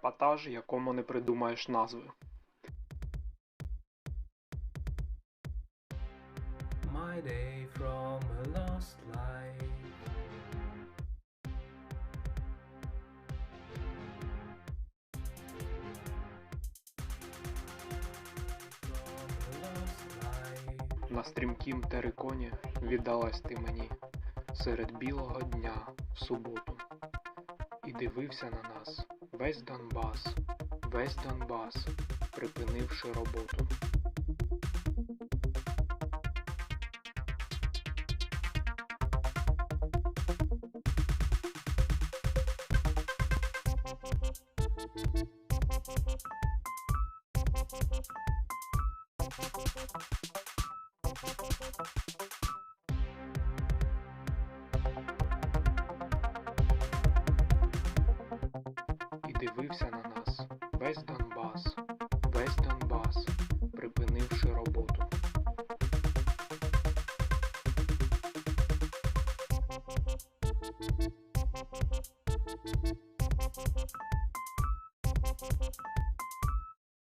епатаж, якому не придумаєш назви. My day. From a lost life. На стрімкім териконі віддалась ти мені серед білого дня в суботу. І дивився на нас весь Донбас, весь Донбас, припинивши роботу. І дивився на нас весь Донбас, весь Донбас, припинивши роботу.